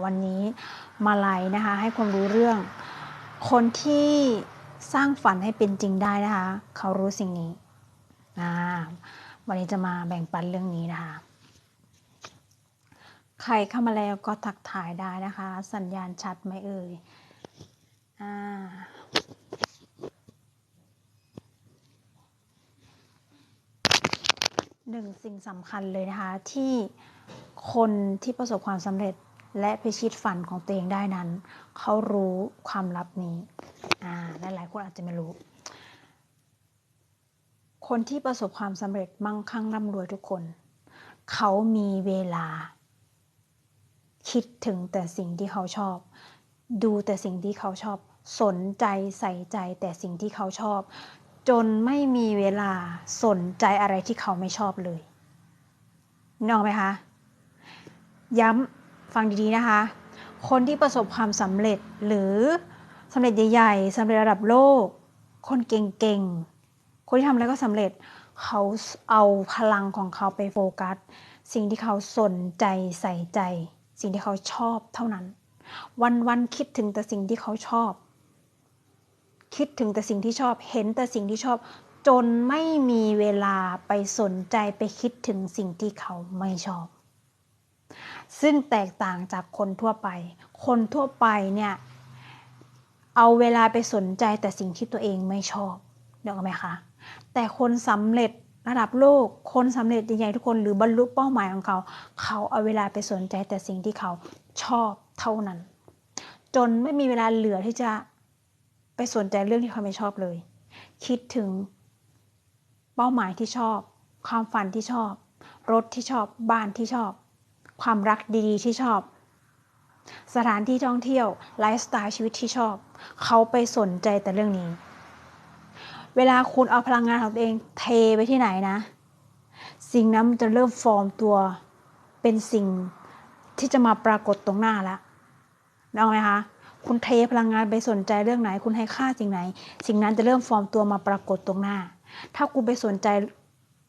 วันนี้มาไลฟ์นะคะให้ความรู้เรื่อง คนที่สร้างฝันให้เป็นจริงได้นะคะ เขารู้สิ่งนี้อ่าวันนี้จะมาแบ่งปันเรื่องนี้นะคะ ใครเข้ามาแล้วก็ทักทายได้นะคะ สัญญาณชัดไหมเอ่ยอ่าหนึ่งสิ่งสำคัญเลยนะคะที่คนที่ประสบความสำเร็จ และพิชิตฝันของตัวเองได้นั้น เขารู้ความลับนี้อ่าหลายๆคนอาจจะไม่รู้ คนที่ประสบความสำเร็จมั่งคั่งร่ำรวยทุกคน เขามีเวลา คิดถึงแต่สิ่งที่เขาชอบ ดูแต่สิ่งที่เขาชอบ สนใจใส่ใจแต่สิ่งที่เขาชอบ จนไม่มีเวลาสนใจอะไรที่เขาไม่ชอบเลยนึกออกไหมคะ ย้ำ ฟังดีๆนะคะ คนที่ประสบความสำเร็จหรือสำเร็จใหญ่ๆสำเร็จระดับโลก คนเก่งๆ คนที่ทำอะไรก็สำเร็จเขาเอาพลังของเขาไปโฟกัส สิ่งที่เขาสนใจใส่ใจ สิ่งที่เขาชอบเท่านั้น วันๆคิดถึงแต่สิ่งที่เขาชอบ คิดถึงแต่สิ่งที่ชอบเห็นแต่สิ่งที่ชอบ จนไม่มีเวลาไปสนใจไปคิดถึงสิ่งที่เขาไม่ชอบ ซึ่งแตกต่างจากคนทั่วไป คนทั่วไปเนี่ยเอาเวลาไปสนใจแต่สิ่งที่ตัวเองไม่ชอบเดี๋ยวไหมคะแต่คนสำเร็จระดับโลก คนสำเร็จใหญ่ๆทุกคนหรือบรรลุเป้าหมายของเขา เขาเอาเวลาไปสนใจแต่สิ่งที่เขาชอบเท่านั้น จนไม่มีเวลาเหลือที่จะไปสนใจเรื่องที่เขาไม่ชอบเลย คิดถึงเป้าหมายที่ชอบ ความฝันที่ชอบ รถที่ชอบ บ้านที่ชอบ ความรักดีๆ ที่ชอบ สถานที่ท่องเที่ยวไลฟ์สไตล์ชีวิตที่ชอบ เขาไปสนใจแต่เรื่องนี้ เวลาคุณเอาพลังงานของตัวเองเทไปที่ไหนนะ สิ่งนั้นมันจะเริ่มฟอร์มตัวเป็นสิ่งที่จะมาปรากฏตรงหน้าแล้วนึกออกไหมคะคุณเทพลังงานไปสนใจเรื่องไหน คุณให้ค่าสิ่งไหน สิ่งนั้นจะเริ่มฟอร์มตัวมาปรากฏตรงหน้า ถ้าคุณไปสนใจ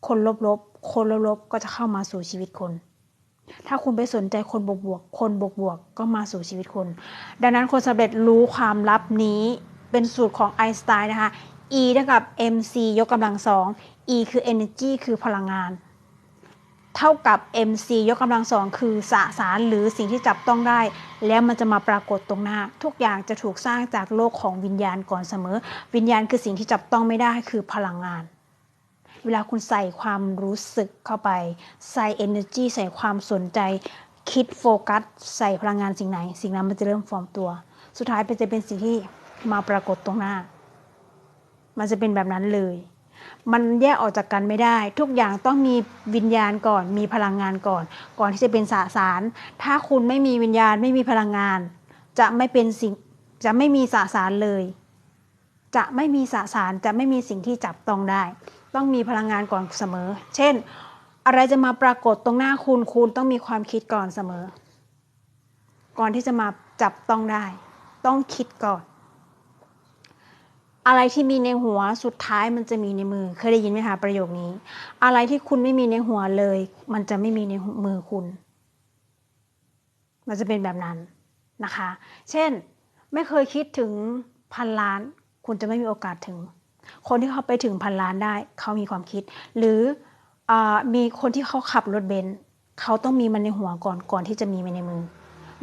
คนลบๆ คนลบๆ ก็จะเข้ามาสู่ชีวิตคุณ ถ้าคุณไปสนใจคนบวกๆคนบวกๆก็มาสู่ชีวิตคุณ ดังนั้นคนสำเร็จรู้ความลับนี้เป็นสูตรของไอน์สไตน์นะคะ E เท่ากับ mc ยกกำลังสอง E คือ energy คือพลังงาน เท่ากับ mc ยกกำลังสองคือสสารหรือสิ่งที่จับต้องได้ แล้วมันจะมาปรากฏตรงหน้า ทุกอย่างจะถูกสร้างจากโลกของวิญญาณก่อนเสมอ วิญญาณคือสิ่งที่จับต้องไม่ได้คือพลังงาน เวลาคุณใส่ความรู้สึกเข้าไป ใส่ energy ใส่ความสนใจ คิดโฟกัส ใส่พลังงานสิ่งไหน สิ่งนั้นมันจะเริ่มฟอร์มตัว สุดท้ายเป็นจะเป็นสิ่งที่มาปรากฏตรงหน้า มันจะเป็นแบบนั้นเลย มันแยกออกจากกันไม่ได้ ทุกอย่างต้องมีวิญญาณก่อน มีพลังงานก่อน ก่อนที่จะเป็นสสาร ถ้าคุณไม่มีวิญญาณไม่มีพลังงาน จะไม่เป็นสิ่งจะไม่มีสสารเลย จะไม่มีสสารจะไม่มีสิ่งที่จับต้องได้ ต้องมีพลังงานก่อนเสมอ เช่น อะไรจะมาปรากฏตรงหน้าคุณคุณต้องมีความคิดก่อนเสมอ ก่อนที่จะมาจับต้องได้ ต้องคิดก่อน อะไรที่มีในหัวสุดท้ายมันจะมีในมือ เคยได้ยินไหมคะประโยคนี้ อะไรที่คุณไม่มีในหัวเลย มันจะไม่มีในมือคุณ มันจะเป็นแบบนั้นนะคะ เช่น ไม่เคยคิดถึงพันล้าน คุณจะไม่มีโอกาสถึง คนที่เขาไปถึงพันล้านได้ เขามีความคิด หรืออมีคนที่เขาขับรถเบนซ์เขาต้องมีมันในหัวก่อนก่อนที่จะมีมันในมือ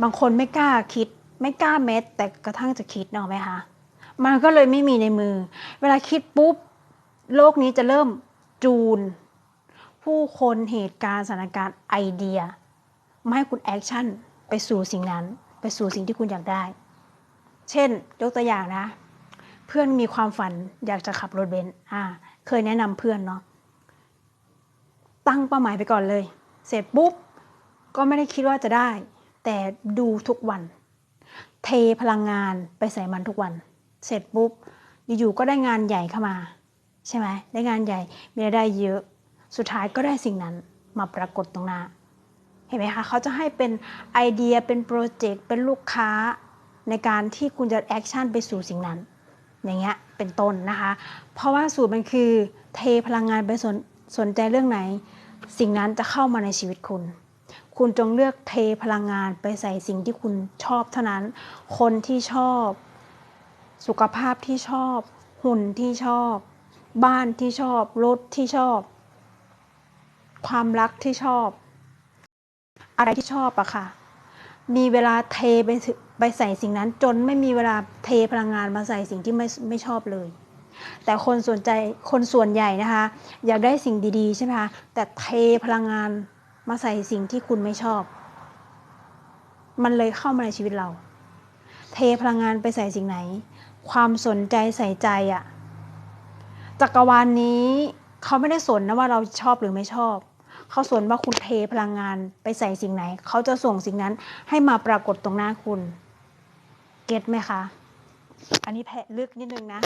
บางคนไม่กล้าคิด ไม่กล้าเม็ดแต่กระทั่งจะคิดเนาะไหมคะมันก็เลยไม่มีในมือ เวลาคิดปุ๊บ โลกนี้จะเริ่มจูน ผู้คนเหตุการณ์สถานการณ์ไอเดียมาให้คุณแอคชั่นไปสู่สิ่งนั้น ไปสู่สิ่งที่คุณอยากได้ เช่น ยกตัวอย่างนะ เพื่อนมีความฝันอยากจะขับรถเบนซ์อ่า เคยแนะนำเพื่อนเนาะตั้งเป้าหมายไปก่อนเลย เสร็จปุ๊บก็ไม่ได้คิดว่าจะได้ แต่ดูทุกวัน เทพลังงานไปใส่มันทุกวัน เสร็จปุ๊บอยู่ๆก็ได้งานใหญ่เข้ามา ใช่ไหมได้งานใหญ่มีรายได้เยอะ สุดท้ายก็ได้สิ่งนั้นมาปรากฏตรงหน้าเห็นไหมคะเขาจะให้เป็นไอเดียเป็นโปรเจกต์เป็นลูกค้าในการที่คุณจะแอคชั่นไปสู่สิ่งนั้น อย่างเงี้ยเป็นต้นนะคะ เพราะว่าสูตรมันคือเทพลังงานไปสนสนใจเรื่องไหน สิ่งนั้นจะเข้ามาในชีวิตคุณ คุณจงเลือกเทพลังงานไปใส่สิ่งที่คุณชอบเท่านั้น คนที่ชอบ สุขภาพที่ชอบ หุ่นที่ชอบ บ้านที่ชอบ รถที่ชอบ ความรักที่ชอบ อะไรที่ชอบอะค่ะ มีเวลาเทไป ไปใส่สิ่งนั้นจนไม่มีเวลาเทพลังงานมาใส่สิ่งที่ไม่ไม่ชอบเลย แต่คนสนใจคนส่วนใหญ่นะคะ อยากได้สิ่งดีๆใช่ไหมคะแต่เทพลังงานมาใส่สิ่งที่คุณไม่ชอบ มันเลยเข้ามาในชีวิตเรา เทพลังงานไปใส่สิ่งไหน ความสนใจใส่ใจอะจักรวาลนนี้เขาไม่ได้สนนะว่าเราชอบหรือไม่ชอบเขาสนว่าคุณเทพลังงานไปใส่สิ่งไหน เขาจะส่งสิ่งนั้นให้มาปรากฏตรงหน้าคุณ เก็ตไหมคะ อันนี้แพะลึกนิดนึงนะ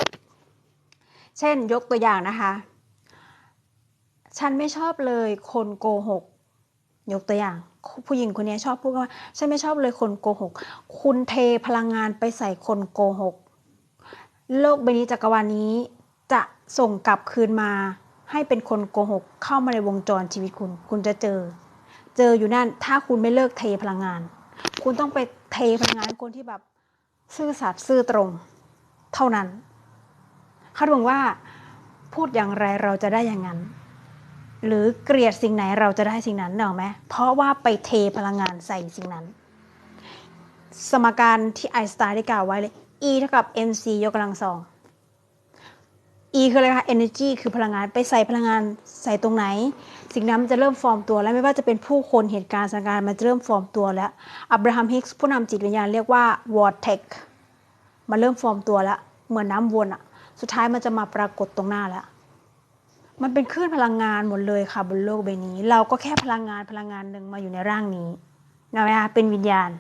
เช่นยกตัวอย่างนะคะ ฉันไม่ชอบเลยคนโกหก ยกตัวอย่าง ผู้หญิงคนนี้ชอบพูดว่า ฉันไม่ชอบเลยคนโกหก คุณเทพลังงานไปใส่คนโกหก โลกใบนี้จักรวาลนี้จะส่งกลับคืนมา ให้เป็นคนโกหก เข้ามาในวงจรชีวิตคุณ คุณจะเจอ เจออยู่นั่น ถ้าคุณไม่เลิกเทพลังงาน คุณต้องไปเทพลังงานคนที่แบบ ซื่อสัตย์ซื่อตรงเท่านั้นเขาบอกว่าพูดอย่างไรเราจะได้อย่างนั้น หรือเกลียดสิ่งไหนเราจะได้สิ่งนั้นเนอะไหมเพราะว่าไปเทพลังงานใส่สิ่งนั้น สมการที่ไอน์สไตน์ได้กล่าวไว้เลย E เท่ากับ mc ยกกำลังสอง E คืออะไรคะ energy คือพลังงานไปใส่พลังงานใส่ตรงไหน สิ่งนั้นมันจะเริ่มฟอร์มตัว แล้วไม่ว่าจะเป็นผู้คนเหตุการณ์สถานการณ์มันจะเริ่มฟอร์มตัวแล้วอับราฮัมฮิกส์ผู้นำจิตวิญญาณเรียกว่า vortex มันเริ่มฟอร์มตัวแล้วเหมือนน้ำวนอะสุดท้ายมันจะมาปรากฏตรงหน้าแล้วมันเป็นคลื่นพลังงานหมดเลยค่ะบนโลกใบนี้ เราก็แค่พลังงานพลังงานหนึ่งมาอยู่ในร่างนี้นะคะเป็นวิญญาณ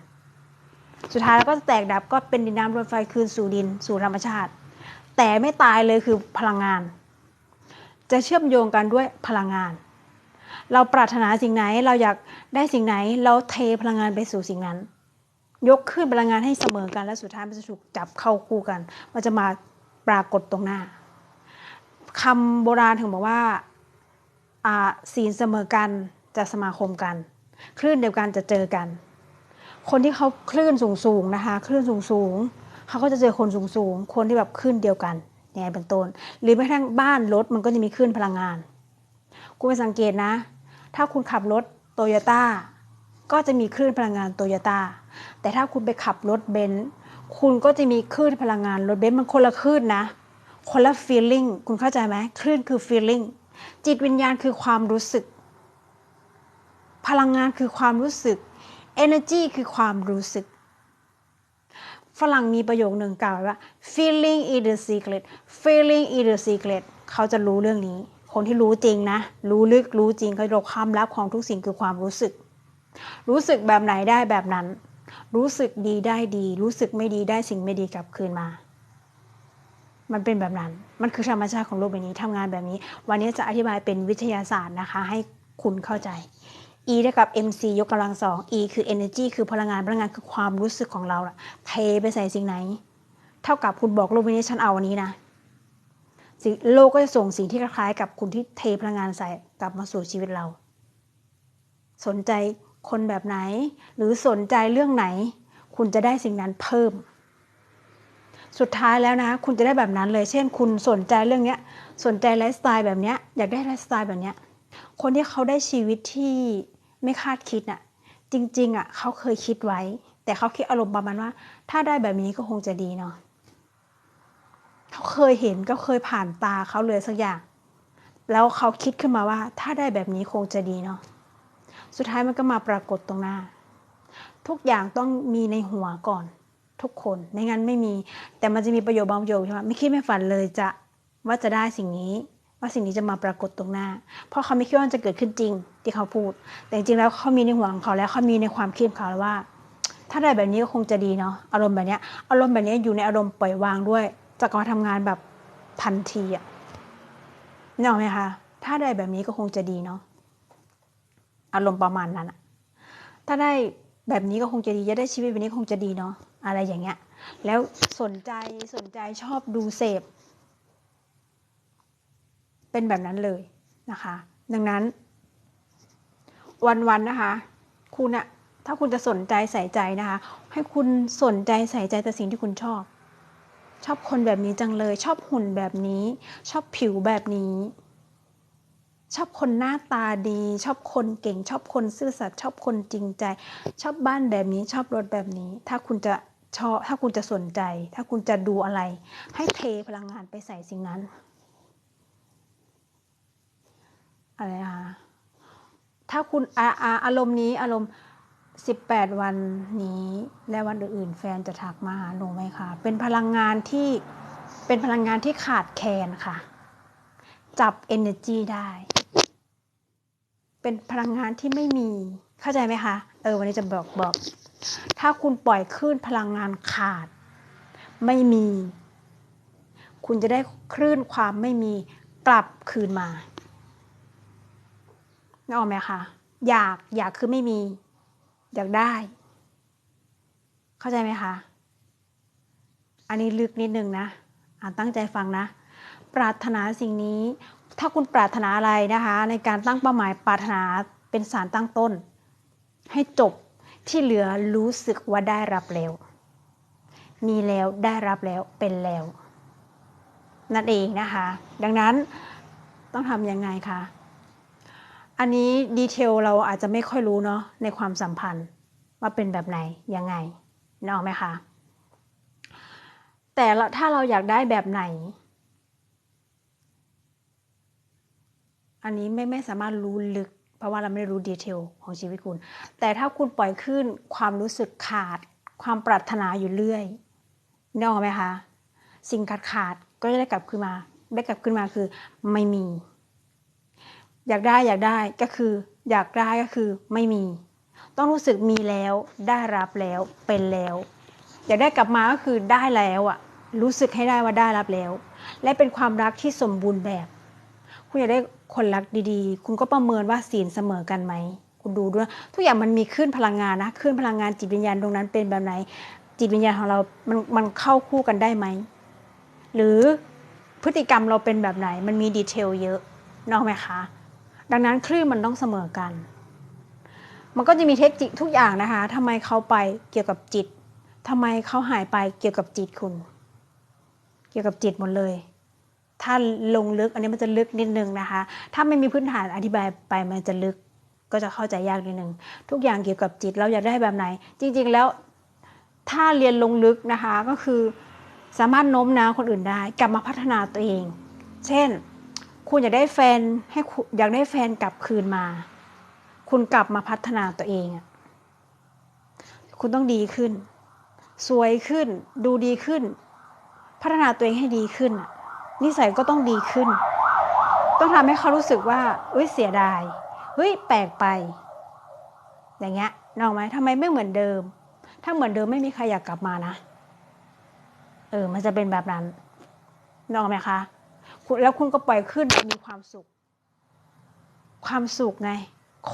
สุดท้ายแล้วก็จะแตกดับก็เป็นดินน้ำลมไฟคืนสู่ดินสู่ธรรมชาติ แต่ไม่ตายเลยคือพลังงาน จะเชื่อมโยงกันด้วยพลังงาน เราปรารถนาสิ่งไหนเราอยากได้สิ่งไหน เราเทพลังงานไปสู่สิ่งนั้น ยกขึ้นพลังงานให้เสมอกันและสุดท้ายมันจะถูกจับเข้าคู่กัน มันจะมาปรากฏตรงหน้าคำโบราณถึงบอกว่าศีลเสมอกันจะสมาคมกัน คลื่นเดียวกันจะเจอกัน คนที่เขาคลื่นสูงๆนะคะ คลื่นสูงสูงๆ เขาก็จะเจอคนสูงสูงๆคนที่แบบคลื่นเดียวกันอย่างไรเป็นต้น หรือแม้กระทั่งบ้านรถมันก็จะมีคลื่นพลังงาน คุณไปสังเกตนะ ถ้าคุณขับรถโตโยต้าก็จะมีคลื่นพลังงานโตโยต้า แต่ถ้าคุณไปขับรถเบนซ์คุณก็จะมีคลื่นพลังงานรถเบนซ์มันคนละคลื่นนะ คนละ feeling คุณเข้าใจไหมคลื่นคือ feeling จิตวิญญาณคือความรู้สึก พลังงานคือความรู้สึก energy คือความรู้สึก ฝรั่งมีประโยคหนึ่งกล่าวไว้ว่า feeling is the secret feeling is the secret เขาจะรู้เรื่องนี้ คนที่รู้จริงนะ รู้ลึกรู้จริงเขาบอกความลับของทุกสิ่งคือความรู้สึก รู้สึกแบบไหนได้แบบนั้น รู้สึกดีได้ดี รู้สึกไม่ดีได้สิ่งไม่ดีกลับคืนมา มันเป็นแบบนั้น มันคือธรรมชาติของโลกใบนี้ทำงานแบบนี้ วันนี้จะอธิบายเป็นวิทยาศาสตร์นะคะ ให้คุณเข้าใจ E เท่ากับ mc ยกกำลังสอง E คือ energy คือพลังงานพลังงานคือความรู้สึกของเราอะเทไปใส่สิ่งไหน เท่ากับคุณบอกโลกใบนี้ฉันเอาอันนี้นะสิโลกก็จะส่งสิ่งที่คล้ายๆ กับคุณที่เทพลังงานใส่กลับมาสู่ชีวิตเรา สนใจคนแบบไหน หรือสนใจเรื่องไหน คุณจะได้สิ่งนั้นเพิ่ม สุดท้ายแล้วนะ คุณจะได้แบบนั้นเลย เช่น คุณสนใจเรื่องเนี้ย สนใจไลฟ์สไตล์แบบเนี้ยอยากได้ไลฟ์สไตล์แบบเนี้ยคนที่เขาได้ชีวิตที่ ไม่คาดคิดน่ะ จริงๆอะเขาเคยคิดไว้ แต่เขาคิดอารมณ์ประมาณว่า ถ้าได้แบบนี้ก็คงจะดีเนาะเขาเคยเห็นก็เคยผ่านตาเขาเลยสักอย่าง แล้วเขาคิดขึ้นมาว่า ถ้าได้แบบนี้คงจะดีเนาะสุดท้ายมันก็มาปรากฏตรงหน้า ทุกอย่างต้องมีในหัวก่อน ทุกคนไม่งั้นไม่มี แต่มันจะมีประโยคบางประโยคใช่ไหมไม่คิดไม่ฝันเลยจะว่าจะได้สิ่งนี้ ว่าสิ่งนี้จะมาปรากฏตรงหน้า เพราะเขาไม่คิดว่าจะเกิดขึ้นจริงที่เขาพูด แต่จริงๆแล้วเขามีในหัวของเขาแล้วเขามีในความคิดของเขาแล้วว่า ถ้าได้แบบนี้ก็คงจะดีเนาะอารมณ์แบบนี้อารมณ์แบบนี้อยู่ในอารมณ์ปล่อยวางด้วยจะกมาทำงานแบบทันทีอะนึกออกไหมคะถ้าได้แบบนี้ก็คงจะดีเนาะอารมณ์ประมาณนั้นอะถ้าได้แบบนี้ก็คงจะดีจะได้ชีวิตแบบนี้คงจะดีเนาะอะไรอย่างเงี้ย แล้วสนใจสนใจชอบดูเสพ เป็นแบบนั้นเลยนะคะ ดังนั้น วันๆนะคะ คุณอะถ้าคุณจะสนใจใส่ใจนะคะ ให้คุณสนใจใส่ใจแต่สิ่งที่คุณชอบ ชอบคนแบบนี้จังเลย ชอบหุ่นแบบนี้ ชอบผิวแบบนี้ ชอบคนหน้าตาดี ชอบคนเก่ง ชอบคนซื่อสัตย์ชอบคนจริงใจ ชอบบ้านแบบนี้ ชอบรถแบบนี้ ถ้าคุณจะชอบถ้าคุณจะสนใจ ถ้าคุณจะดูอะไร ให้เทพลังงานไปใส่สิ่งนั้น อะไรนะคะถ้าคุณอาอาอารมณ์นี้อารมณ์18วันนี้และวันอื่นๆ แฟนจะทักมาหาหนูไหมคะ เป็นพลังงานที่เป็นพลังงานที่ขาดแคลนค่ะ จับ energy ได้ เป็นพลังงานที่ไม่มีเข้าใจไหมคะ เออวันนี้จะบอกบอก ถ้าคุณปล่อยคลื่นพลังงานขาด ไม่มี คุณจะได้คลื่นความไม่มีกลับคืนมา นึกออกไหมคะอยากอยากคือไม่มี อยากได้ เข้าใจไหมคะ อันนี้ลึกนิดนึงนะอ่านตั้งใจฟังนะ ปรารถนาสิ่งนี้ ถ้าคุณปรารถนาอะไรนะคะ ในการตั้งเป้าหมายปรารถนาเป็นสารตั้งต้น ให้จบที่เหลือรู้สึกว่าได้รับแล้ว มีแล้วได้รับแล้วเป็นแล้ว นั่นเองนะคะ ดังนั้นต้องทำยังไงคะ อันนี้ดีเทลเราอาจจะไม่ค่อยรู้เนาะในความสัมพันธ์ว่าเป็นแบบไหนยังไงนอกไหมคะแต่ถ้าเราอยากได้แบบไหน อันนี้ไม่ไม่สามารถรู้ลึก เพราะว่าเราไม่ได้รู้ดีเทลของชีวิตคุณ แต่ถ้าคุณปล่อยขึ้นความรู้สึกขาด ความปรารถนาอยู่เรื่อยนอกไหมคะ สิ่งขาดขาดก็จะได้กลับขึ้นมา ได้กลับขึ้นมาคือไม่มี อยากได้อยากได้ก็คือ อยากได้ก็คือไม่มี ต้องรู้สึกมีแล้วได้รับแล้วเป็นแล้ว อยากได้กลับมาก็คือได้แล้วอะรู้สึกให้ได้ว่าได้รับแล้ว และเป็นความรักที่สมบูรณ์แบบ คุณอยากได้คนรักดีๆ คุณก็ประเมินว่าศีลเสมอกันไหมคุณดูด้วยทุกอย่างมันมีขึ้นพลังงานนะขึ้นพลังงานจิตวิญญาณตรงนั้นเป็นแบบไหน จิตวิญญาณของเรา มันมันเข้าคู่กันได้ไหมหรือพฤติกรรมเราเป็นแบบไหน มันมีดีเทลเยอะนอกไหมคะ ดังนั้นคลื่นมันต้องเสมอกัน มันก็จะมีเทคนิคทุกอย่างนะคะทำไมเขาไปเกี่ยวกับจิตทำไมเขาหายไปเกี่ยวกับจิตคุณ เกี่ยวกับจิตหมดเลย ถ้าลงลึกอันนี้มันจะลึกนิดนึงนะคะ ถ้าไม่มีพื้นฐานอธิบายไปมันจะลึกก็จะเข้าใจยากนิดนึงทุกอย่างเกี่ยวกับจิตเราอยากได้แบบไหน จริง ๆ แล้วถ้าเรียนลงลึกนะคะก็คือสามารถโน้มน้าวคนอื่นได้ กลับมาพัฒนาตัวเอง เช่น คุณอยากได้แฟนให้อยากได้แฟนกลับคืนมา คุณกลับมาพัฒนาตัวเองคุณต้องดีขึ้น สวยขึ้น ดูดีขึ้น พัฒนาตัวเองให้ดีขึ้นนิสัยก็ต้องดีขึ้น ต้องทำให้เขารู้สึกว่าเอ้ยเสียดายเฮ้ยแปลกไป อย่างเงี้ยนอกไหมทำไมไม่เหมือนเดิม ถ้าเหมือนเดิมไม่มีใครอยากกลับมานะ เออ มันจะเป็นแบบนั้นนอกไหมคะ แล้วคุณก็ปล่อยขึ้นมีความสุข ความสุขไง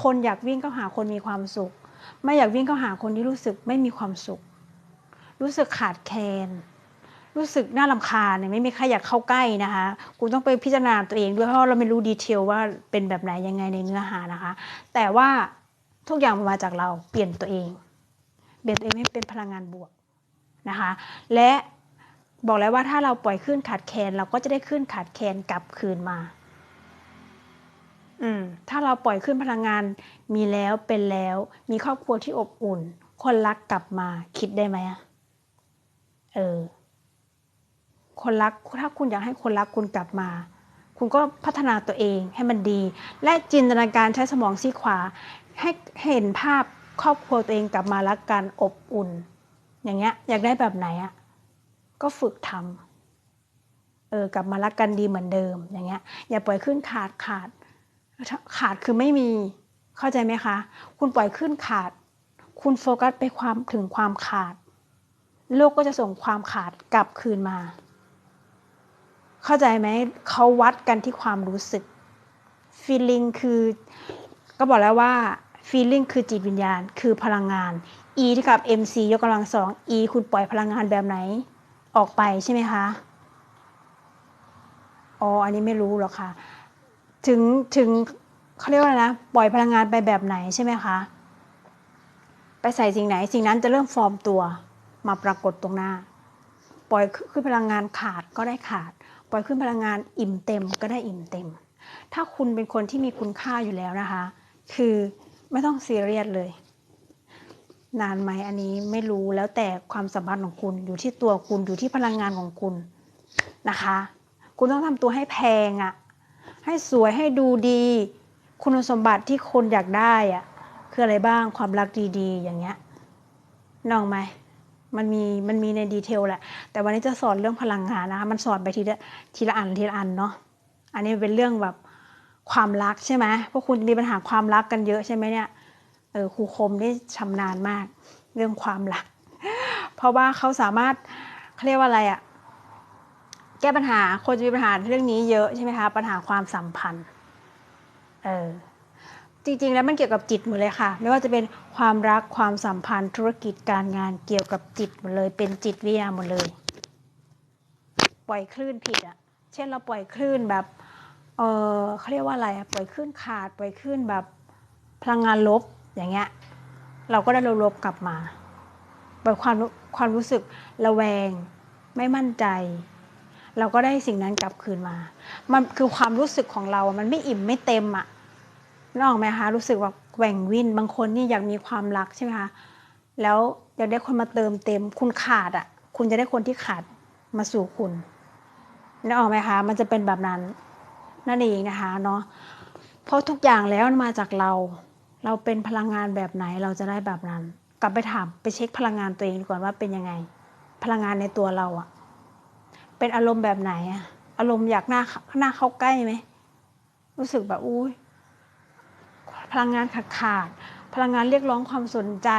คนอยากวิ่งเข้าหาคนมีความสุข ไม่อยากวิ่งเข้าหาคนที่รู้สึกไม่มีความสุข รู้สึกขาดแคลนรู้สึกน่าลำคาญเนี่ยไม่มีใครอยากเข้าใกล้นะคะคุณต้องไปพิจารณาตัวเองด้วยเพราะเราไม่รู้ดีเทลว่าเป็นแบบไหนยังไงในเนื้อหานะคะ แต่ว่าทุกอย่างมาจากเราเปลี่ยนตัวเอง เปลี่ยนตัวเองให้เป็นพลังงานบวกนะคะ และ บอกแล้วว่าถ้าเราปล่อยขึ้นขาดแคลนเราก็จะได้ขึ้นขาดแคลนกลับคืนมา อืม ถ้าเราปล่อยขึ้นพลังงาน มีแล้วเป็นแล้ว มีครอบครัวที่อบอุ่น คนรักกลับมาคิดได้ไหมอะเออ คนรักถ้าคุณอยากให้คนรักคุณกลับมา คุณก็พัฒนาตัวเองให้มันดี และจินตนาการใช้สมองซีขวา ให้เห็นภาพครอบครัวตัวเองกลับมารักกันอบอุ่น อย่างเงี้ย อยากได้แบบไหนอะ ก็ฝึกทำเออกลับมารักกันดีเหมือนเดิมอย่างเงี้ยอย่าปล่อยขึ้นขาดขาด ขาดคือไม่มีเข้าใจไหมคะ คุณปล่อยขึ้นขาด คุณโฟกัสไปความถึงความขาด โลกก็จะส่งความขาดกลับคืนมา เข้าใจไหมเขาวัดกันที่ความรู้สึก feeling คือ ก็บอกแล้วว่า feeling คือจิตวิญญาณ คือพลังงาน e เท่ากับ mc ยกกำลังสอง e คุณปล่อยพลังงานแบบไหน ออกไปใช่ไหมคะอ๋ออันนี้ไม่รู้หรอกค่ะ ถึงถึงเขาเรียกว่าอะไรนะปล่อยพลังงานไปแบบไหนใช่ไหมคะไปใส่สิ่งไหนสิ่งนั้นจะเริ่มฟอร์มตัวมาปรากฏตรงหน้า ปล่อยขึ้นพลังงานขาดก็ได้ขาด ปล่อยขึ้นพลังงานอิ่มเต็มก็ได้อิ่มเต็ม ถ้าคุณเป็นคนที่มีคุณค่าอยู่แล้วนะคะ คือไม่ต้องซีเรียสเลย นานไหมอันนี้ไม่รู้แล้วแต่ความสัมพันธ์ของคุณอยู่ที่ตัวคุณอยู่ที่พลังงานของคุณนะคะ คุณต้องทำตัวให้แพงอะ่ะให้สวยให้ดูดี คุณสมบัติที่คนอยากได้อะ่ะคืออะไรบ้างความรักดีๆ อย่างเงี้ยน้องไหมมันมีมันมีในดีเทลแหละ แต่วันนี้จะสอนเรื่องพลังงานนะคะมันสอนไปทีละทีละอันทีละอันเนาะอันนี้เป็นเรื่องแบบความรักใช่ไหมพวกคุณมีปัญหาความรักกันเยอะใช่ไหมเนี่ย เออครูคมนี่ชำนาญมาก เรื่องความรัก เพราะว่าเขาสามารถเขาเรียกว่าอะไรอะแก้ปัญหาคนจะมีปัญหาเรื่องนี้เยอะใช่ไหมคะปัญหาความสัมพันธ์เออจริงๆ แล้วมันเกี่ยวกับจิตหมดเลยค่ะ ไม่ว่าจะเป็นความรักความสัมพันธ์ธุรกิจการงานเกี่ยวกับจิตหมดเลย เป็นจิตวิทยาหมดเลย ปล่อยคลื่นผิดอะเช่นเราปล่อยคลื่นแบบเออเขาเรียกว่าอะไรอะปล่อยคลื่นขาด ปล่อยคลื่นแบบพลังงานลบ อย่างเงี้ยเราก็ได้ลบกลับมาปล่อยความความรู้สึกระแวง ไม่มั่นใจ เราก็ได้สิ่งนั้นกลับคืนมา มันคือความรู้สึกของเราอะมันไม่อิ่มไม่เต็มอะนึกออกไหมคะรู้สึกว่าแหว่งวินบางคนนี่อยากมีความรักใช่ไหมคะแล้วอยากได้คนมาเติมเต็ม คุณขาดอะคุณจะได้คนที่ขาดมาสู่คุณนึกออกไหมคะ มันจะเป็นแบบนั้นนั่นเองนะคะเนาะเพราะทุกอย่างแล้วมาจากเรา เราเป็นพลังงานแบบไหนเราจะได้แบบนั้น กลับไปถามไปเช็คพลังงานตัวเองก่อนว่าเป็นยังไง พลังงานในตัวเราอะเป็นอารมณ์แบบไหนอะอารมณ์อยากหน้าหน้าเข้าใกล้ไหมรู้สึกแบบอุ้ยพลังงานขาดขาด พลังงานเรียกร้องความสนใจ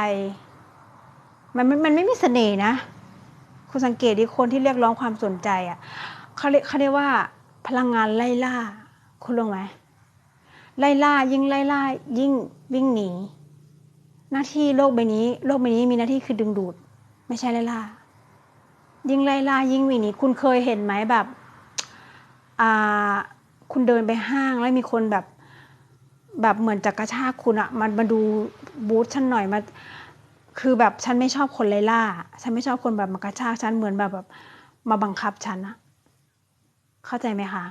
มันมันมันไม่มีเสน่ห์นะคุณสังเกตดิคนที่เรียกร้องความสนใจอะเขาเรียกเขาเรียกว่า พลังงานไล่ล่า คุณรู้ไหม ไล่ล่ายิ่งไล่ล่ายิ่งวิ่งหนี หน้าที่โลกใบนี้โลกใบนี้มีหน้าที่คือดึงดูด ไม่ใช่ไล่ล่า ยิ่งไล่ล่ายิ่งวิ่งหนีคุณเคยเห็นไหมแบบอ่าคุณเดินไปห้างแล้วมีคนแบบแบบเหมือนจะกระชากคุณอะมันมาดูบูธฉันหน่อยมาคือแบบฉันไม่ชอบคนไล่ล่า ฉันไม่ชอบคนแบบมากระชากฉันเหมือนแบบแบบมาบังคับฉันอะเข้าใจไหมคะ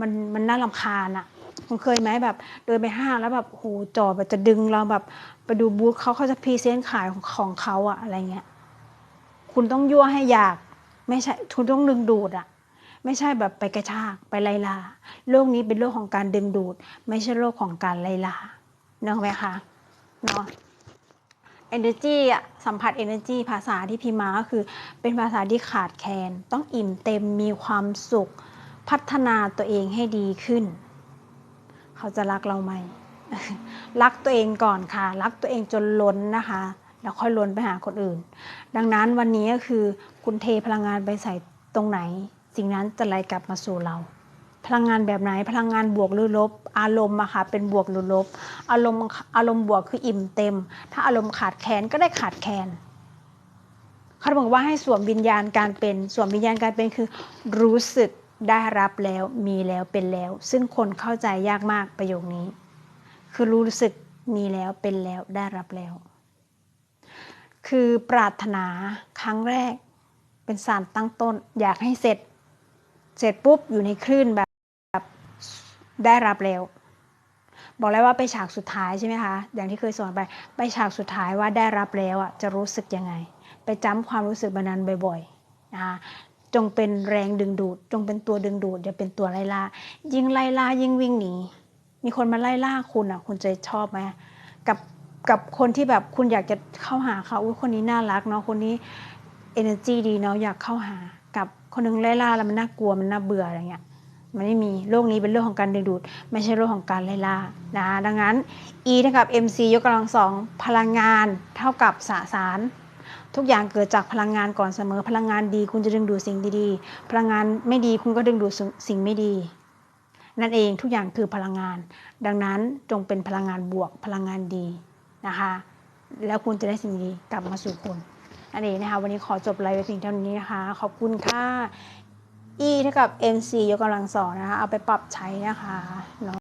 มันมันน่ารำคาญอะ คุณเคยไหมแบบเดินไปห้างแล้วแบบโหจอแบบจะดึงเราแบบไปดูบูธเขาเขาจะพรีเซนต์ขายของของเขาอะอะไรเงี้ยคุณต้องยั่วให้อยากไม่ใช่คุณต้องดึงดูดอะไม่ใช่แบบไปกระชากไปไล่ลาโลกนี้เป็นโลกของการดึงดูด ไม่ใช่โลกของการไล่ลาเนอะไหมคะเนาะ energy อะสัมผัส energy ภาษาที่พิมพ์มาก็คือ เป็นภาษาที่ขาดแคลนต้องอิ่มเต็มมีความสุข พัฒนาตัวเองให้ดีขึ้น เขาจะรักเราไหม รักตัวเองก่อนค่ะ รักตัวเองจนล้นนะคะ แล้วค่อยล้นไปหาคนอื่น ดังนั้นวันนี้ก็คือคุณเทพลังงานไปใส่ตรงไหน สิ่งนั้นจะไหลกลับมาสู่เรา พลังงานแบบไหน พลังงานบวกหรือลบ อารมณ์อะค่ะ เป็นบวกหรือลบ อารมณ์อารมณ์บวกคืออิ่มเต็ม ถ้าอารมณ์ขาดแคลนก็ได้ขาดแคลนเขาบอกว่าให้สวมวิญญาณการเป็น สวมวิญญาณการเป็นคือรู้สึก ได้รับแล้วมีแล้วเป็นแล้ว ซึ่งคนเข้าใจยากมากประโยคนี้ คือรู้สึกมีแล้วเป็นแล้วได้รับแล้ว คือปรารถนาครั้งแรก เป็นสารตั้งต้น อยากให้เสร็จ เสร็จปุ๊บอยู่ในคลื่นแบบแบบได้รับแล้ว บอกแล้วว่าไปฉากสุดท้ายใช่ไหมคะอย่างที่เคยสอนไป ไปฉากสุดท้ายว่าได้รับแล้วอะจะรู้สึกยังไง ไปจำความรู้สึกบบนั้นบ่อยๆนะคะ จงเป็นแรงดึงดูด จงเป็นตัวดึงดูดอย่าเป็นตัวไล่ล่ายิ่งไล่ล่ายิ่งวิ่งหนีมีคนมาไล่ล่าคุณอะ คุณจะชอบไหมกับกับคนที่แบบคุณอยากจะเข้าหาเขาอุ้ยคนนี้น่ารักเนาะคนนี้ energy ดีเนาะอยากเข้าหา กับคนนึงไล่ล่าแล้วมันน่ากลัวมันน่าเบื่ออะไรเงี้ยมันไม่มีโลกนี้เป็นโลกของการดึงดูด ไม่ใช่โลกของการไล่ล่านะดังนั้น E เท่ากับ mc ยกกำลังสองพลังงานเท่ากับสสาร ทุกอย่างเกิดจากพลังงานก่อนเสมอ พลังงานดีคุณจะดึงดูดสิ่งดีๆ พลังงานไม่ดีคุณก็ดึงดูดสิ่งไม่ดี นั่นเองทุกอย่างคือพลังงาน ดังนั้นจงเป็นพลังงานบวกพลังงานดีนะคะ แล้วคุณจะได้สิ่งดีกลับมาสู่คุณนั่นเองนะคะ วันนี้ขอจบไลฟ์ไว้เพียงเท่านี้นะคะ ขอบคุณค่ะ E เท่ากับ MC ยกกำลังสองนะคะ เอาไปปรับใช้นะคะเนาะ